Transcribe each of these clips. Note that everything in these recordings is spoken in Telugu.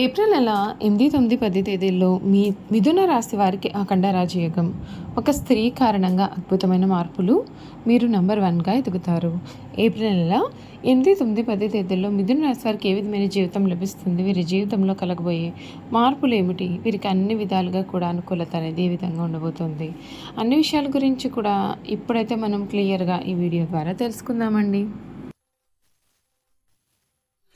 ఏప్రిల్ నెల ఎనిమిది తొమ్మిది పది తేదీల్లో మీ మిథున రాశి వారికి అఖండ రాజయోగం ఒక స్త్రీ కారణంగా అద్భుతమైన మార్పులు మీరు నంబర్ వన్గా ఎదుగుతారు. ఏప్రిల్ నెల ఎనిమిది తొమ్మిది పది తేదీల్లో మిథున రాశి వారికి ఏ విధమైన జీవితం లభిస్తుంది? వీరి జీవితంలో కలగబోయే మార్పులు ఏమిటి? వీరికి అన్ని విధాలుగా కూడా అనుకూలత అనేది ఏ విధంగా ఉండబోతుంది? అన్ని విషయాల గురించి కూడా ఇప్పుడైతే మనం క్లియర్గా ఈ వీడియో ద్వారా తెలుసుకుందామండి.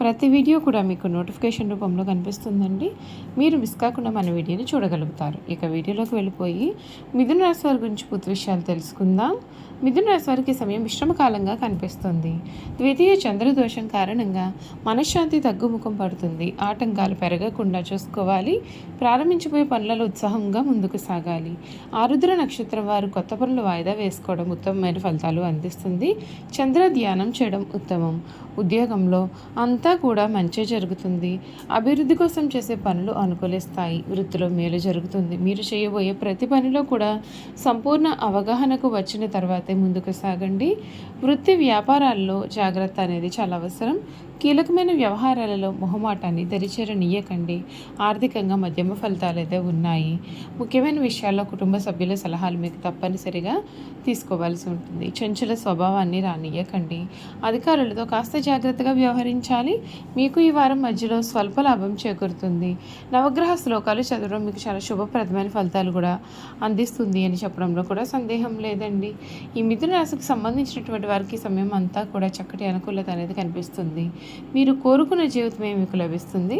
ప్రతి వీడియో కూడా మీకు నోటిఫికేషన్ రూపంలో కనిపిస్తుందండి. మీరు మిస్ కాకుండా మన వీడియోని చూడగలుగుతారు. ఇక వీడియోలోకి వెళ్ళిపోయి మిథున రాశి వారి గురించి పూర్తి విషయాలు తెలుసుకుందాం. మిథున రాశి వారికి సమయం విశ్రమ కాలంగా కనిపిస్తుంది. ద్వితీయ చంద్రదోషం కారణంగా మనశ్శాంతి తగ్గుముఖం పడుతుంది. ఆటంకాలు పెరగకుండా చూసుకోవాలి. ప్రారంభించిపోయే పనులలో ఉత్సాహంగా ముందుకు సాగాలి. ఆరుద్ర నక్షత్రం వారు కొత్త పనులు వాయిదా వేసుకోవడం ఉత్తమమైన ఫలితాలు అందిస్తుంది. చంద్ర ధ్యానం చేయడం ఉత్తమం. ఉద్యోగంలో అంతా కూడా మంచి జరుగుతుంది. అభివృద్ధి కోసం చేసే పనులు అనుకూలిస్తాయి వృత్తిలో మేలు జరుగుతుంది. మీరు చేయబోయే ప్రతి పనిలో కూడా సంపూర్ణ అవగాహనకు వచ్చిన తర్వాతే ముందుకు సాగండి. వృత్తి వ్యాపారాల్లో జాగ్రత్త అనేది చాలా అవసరం. కీలకమైన వ్యవహారాలలో మొహమాటాన్ని దరిచేరనీయకండి. ఆర్థికంగా మధ్యమ ఫలితాలు అయితే ఉన్నాయి. ముఖ్యమైన విషయాల్లో కుటుంబ సభ్యుల సలహాలు మీకు తప్పనిసరిగా తీసుకోవాల్సి ఉంటుంది. చంచల స్వభావాన్ని రానియకండి. అధికారులతో కాస్త జాగ్రత్తగా వ్యవహరించాలి. మీకు ఈ వారం మధ్యలో స్వల్ప లాభం చేకూరుతుంది. నవగ్రహ శ్లోకాలు చదవడం మీకు చాలా శుభప్రదమైన ఫలితాలు కూడా అందిస్తుంది అని చెప్పడంలో కూడా సందేహం లేదండి. ఈ మిథున రాశికి సంబంధించినటువంటి వారికి సమయం అంతా కూడా చక్కటి అనుకూలత అనేది కనిపిస్తుంది. మీరు కోరుకున్న జీవితమే మీకు లభిస్తుంది.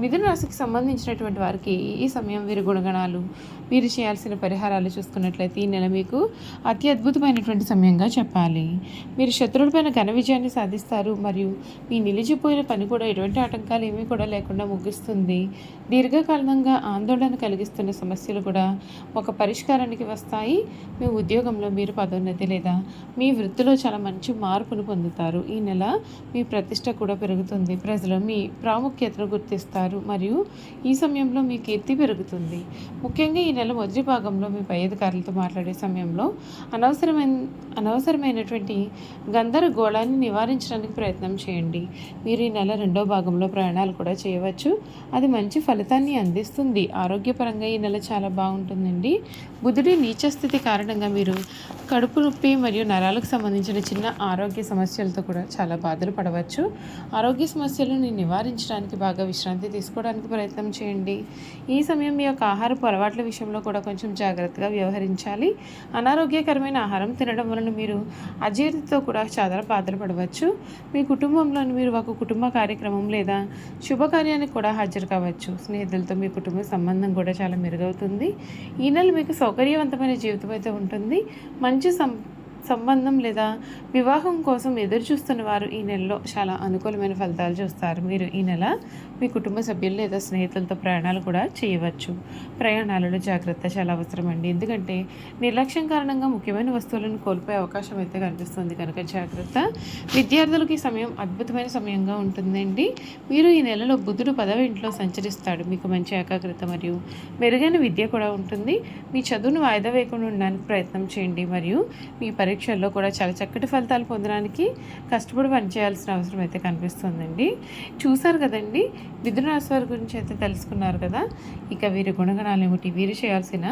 మిథున రాశికి సంబంధించినటువంటి వారికి ఈ సమయం వీరి గుణగణాలు మీరు చేయాల్సిన పరిహారాలు చూసుకున్నట్లయితే ఈ నెల మీకు అతి అద్భుతమైనటువంటి సమయంగా చెప్పాలి. మీరు శత్రువులపైన ఘన విజయాన్ని సాధిస్తారు. మరియు మీ నిలిచిపోయిన పని కూడా ఎటువంటి ఆటంకాలు ఏమీ కూడా లేకుండా ముగిస్తుంది. దీర్ఘకాలంగా ఆందోళన కలిగిస్తున్న సమస్యలు కూడా ఒక పరిష్కారానికి వస్తాయి. మీ ఉద్యోగంలో మీరు పదోన్నతి లేదా మీ వృత్తిలో చాలా మంచి మార్పును పొందుతారు. ఈ నెల మీ ప్రతిష్ట కూడా పెరుగుతుంది. ప్రజలు మీ ప్రాముఖ్యతను గుర్తిస్తారు మరియు ఈ సమయంలో మీ కీర్తి పెరుగుతుంది. ముఖ్యంగా ఈ నెల మొదటి భాగంలో మీ పై అధికారులతో మాట్లాడే సమయంలో అనవసరమైన అనవసరమైనటువంటి గందరగోళాన్ని నివారించడానికి ప్రయత్నం చేయండి. మీరు ఈ నెల రెండో భాగంలో ప్రయాణాలు కూడా చేయవచ్చు. అది మంచి ఫలితాన్ని అందిస్తుంది. ఆరోగ్యపరంగా ఈ నెల చాలా బాగుంటుందండి. బుధుడి నీచ స్థితి కారణంగా మీరు కడుపు నొప్పి మరియు నరాలకు సంబంధించిన చిన్న ఆరోగ్య సమస్యలతో కూడా చాలా బాధలు పడవచ్చు. ఆరోగ్య సమస్యలను నివారించడానికి బాగా విశ్రాంతి తీసుకోవడానికి ప్రయత్నం చేయండి. ఈ సమయం మీ యొక్క ఆహారపు అలవాట్ల విషయంలో కూడా కొంచెం జాగ్రత్తగా వ్యవహరించాలి. అనారోగ్యకరమైన ఆహారం తినడం వలన మీరు అజీర్తితో కూడా చాలా బాధలు మీ కుటుంబంలోని మీరు ఒక కుటుంబ కార్యక్రమం లేదా శుభకార్యానికి కూడా హాజరు కావచ్చు. స్నేహితులతో మీ కుటుంబ సంబంధం కూడా చాలా మెరుగవుతుంది. ఈ నెల మీకు సౌకర్యవంతమైన జీవితం అయితే ఉంటుంది. మంచి సం సంబంధం లేదా వివాహం కోసం ఎదురు చూస్తున్న వారు ఈ నెలలో చాలా అనుకూలమైన ఫలితాలు చూస్తారు. మీరు ఈ నెల మీ కుటుంబ సభ్యులు లేదా స్నేహితులతో ప్రయాణాలు కూడా చేయవచ్చు. ప్రయాణాలలో జాగ్రత్త చాలా అవసరం అండి ఎందుకంటే నిర్లక్ష్యం కారణంగా ముఖ్యమైన వస్తువులను కోల్పోయే అవకాశం అయితే కనిపిస్తుంది. కనుక జాగ్రత్త. విద్యార్థులకు ఈ సమయం అద్భుతమైన సమయంగా ఉంటుందండి. మీరు ఈ నెలలో బుధుడు పదవి ఇంట్లో సంచరిస్తాడు. మీకు మంచి ఏకాగ్రత మరియు మెరుగైన విద్య కూడా ఉంటుంది. మీ చదువును వాయిదా వేయకుండా ఉండడానికి ప్రయత్నం చేయండి. మరియు మీ పరి పరీక్షల్లో కూడా చాలా చక్కటి ఫలితాలు పొందడానికి కష్టపడి పనిచేయాల్సిన అవసరం అయితే కనిపిస్తుందండి. చూసారు కదండి? మిథున రాశి వారి గురించి అయితే తెలుసుకున్నారు కదా? ఇక వీరి గుణగణాలు ఏమిటి? వీరు చేయాల్సిన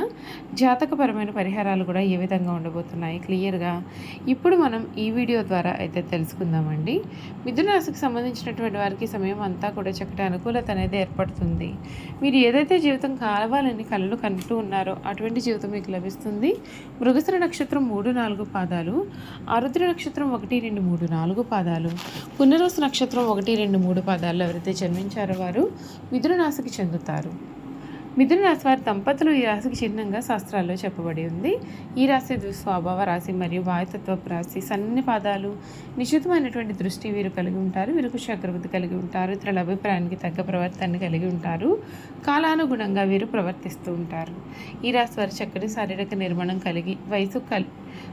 జాతకపరమైన పరిహారాలు కూడా ఏ విధంగా ఉండబోతున్నాయి? క్లియర్గా ఇప్పుడు మనం ఈ వీడియో ద్వారా అయితే తెలుసుకుందామండి. మిథున రాశికి సంబంధించినటువంటి వారికి సమయం అంతా కూడా చక్కటి అనుకూలత అనేది ఏర్పడుతుంది. మీరు ఏదైతే జీవితం కావాలని కళలు కంటూ ఉన్నారో అటువంటి జీవితం మీకు లభిస్తుంది. మృగసర నక్షత్రం మూడు నాలుగు పాదాలు. ఆరుద్ర నక్షత్రం ఒకటి రెండు మూడు నాలుగు పాదాలు. పునరోసు నక్షత్రం ఒకటి రెండు మూడు పాదాలు ఎవరైతే జన్మించారో వారు మిథున రాశికి చెందుతారు. మిథున రాశి వారి దంపతులు ఈ రాశికి చిహ్నంగా శాస్త్రాల్లో చెప్పబడి ఉంది. ఈ రాశి దు- స్వభావ రాశి మరియు వాయుతత్వపు రాశి సన్ని పాదాలు. నిశ్చితమైనటువంటి దృష్టి వీరు కలిగి ఉంటారు. వీరికి చక్రవృద్ధి కలిగి ఉంటారు. ఇతరుల అభిప్రాయానికి తగ్గ ప్రవర్తన కలిగి ఉంటారు. కాలానుగుణంగా వీరు ప్రవర్తిస్తూ ఉంటారు. ఈ రాశి వారి చక్కటి శారీరక నిర్మాణం కలిగి వయసు కల్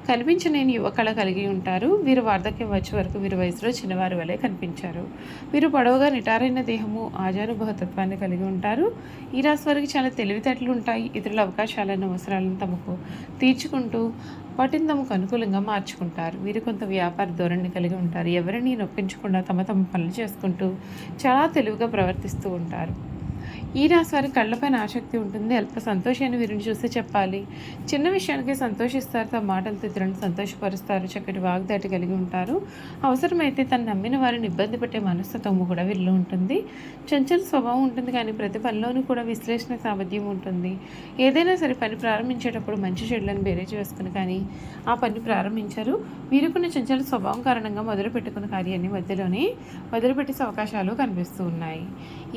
కనిపించలేని యువకళ కలిగి ఉంటారు. వీరు వార్ధక్యం వచ్చే వరకు వీరు వయసులో చిన్నవారి వలె కనిపించారు. వీరు పొడవుగా నిటారైన దేహము ఆజానుభవతత్వాన్ని కలిగి ఉంటారు. ఈ రాశి వారికి చాలా తెలివితేటలు ఉంటాయి. ఇతరుల అవకాశాలను అవసరాలను తమకు తీర్చుకుంటూ వాటిని తమకు అనుకూలంగా మార్చుకుంటారు. వీరు కొంత వ్యాపార ధోరణి కలిగి ఉంటారు. ఎవరిని నొప్పించకుండా తమ తమ పనులు చేసుకుంటూ చాలా తెలివిగా ప్రవర్తిస్తూ ఉంటారు. ఈ రాశి వారి కళ్ళపైన ఆసక్తి ఉంటుంది. అల్ప సంతోషాన్ని వీరిని చూసి చెప్పాలి. చిన్న విషయానికి సంతోషిస్తారు. తమ మాటలతో ఇతరులను సంతోషపరుస్తారు. చక్కటి వాగ్దాటి కలిగి ఉంటారు. అవసరమైతే తను నమ్మిన వారిని ఇబ్బంది పెట్టే మనస్తత్వము కూడా వీరిలో ఉంటుంది. చంచల స్వభావం ఉంటుంది కానీ ప్రతి పనిలోనూ కూడా విశ్లేషణ సామర్థ్యం ఉంటుంది. ఏదైనా సరే పని ప్రారంభించేటప్పుడు మంచి చెడులను బేరేజ్ వేసుకుని కానీ ఆ పని ప్రారంభించారు. వీరుకున్న చంచల స్వభావం కారణంగా మొదలు పెట్టుకున్న కార్యాన్ని మధ్యలోనే మొదలుపెట్టే అవకాశాలు కనిపిస్తూ ఉన్నాయి.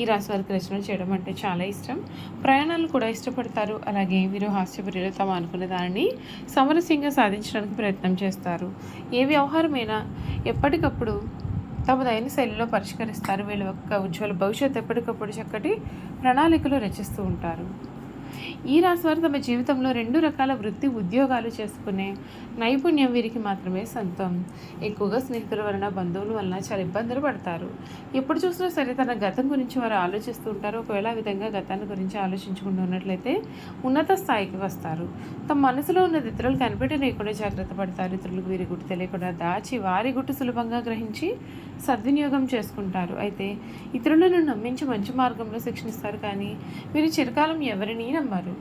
ఈ రాశి వారికి చేయడం అంటే చాలా ఇష్టం. ప్రయాణాలు కూడా ఇష్టపడతారు. అలాగే వీరు హాస్యప్రియులు తమ అనుకున్న దానిని సమరస్యంగా సాధించడానికి ప్రయత్నం చేస్తారు. ఏ వ్యవహారమైనా ఎప్పటికప్పుడు తమదైన శైలిలో పరిష్కరిస్తారు. వీళ్ళ యొక్క ఉజ్వల భవిష్యత్తు ఎప్పటికప్పుడు చక్కటి ప్రణాళికలు రచిస్తూ ఉంటారు. ఈ రాశి వారు తమ జీవితంలో రెండు రకాల వృత్తి ఉద్యోగాలు చేసుకునే నైపుణ్యం వీరికి మాత్రమే సొంతం. ఎక్కువగా స్నేహితుల వలన బంధువుల వలన చాలా ఇబ్బందులు పడతారు. ఎప్పుడు చూసినా సరే తన గతం గురించి వారు ఆలోచిస్తూ ఉంటారు. ఒకవేళ ఆ విధంగా గతాన్ని గురించి ఆలోచించుకుంటూ ఉన్నట్లయితే ఉన్నత స్థాయికి వస్తారు. తమ మనసులో ఉన్న ఇతరులు కనిపెట్టలేకుండా జాగ్రత్త పడతారు. ఇతరులకు వీరి గుట్టు తెలియకుండా దాచి వారి గుట్టు సులభంగా గ్రహించి సద్వినియోగం చేసుకుంటారు. అయితే ఇతరులను నమ్మించి మంచి మార్గంలో శిక్షణిస్తారు కానీ వీరు చిరకాలం ఎవరిని నమ్మరు.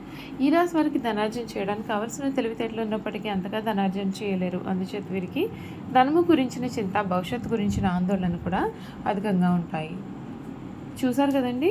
ఈ రాశి వారికి ధనార్జన చేయడానికి కావలసిన తెలివితేటలు ఉన్నప్పటికీ అంతగా ధనార్జన చేయలేరు. అందుచేత వీరికి ధనము గురించిన చింత భవిష్యత్తు గురించిన ఆందోళన కూడా అధికంగా ఉంటాయి. చూసారు కదండి?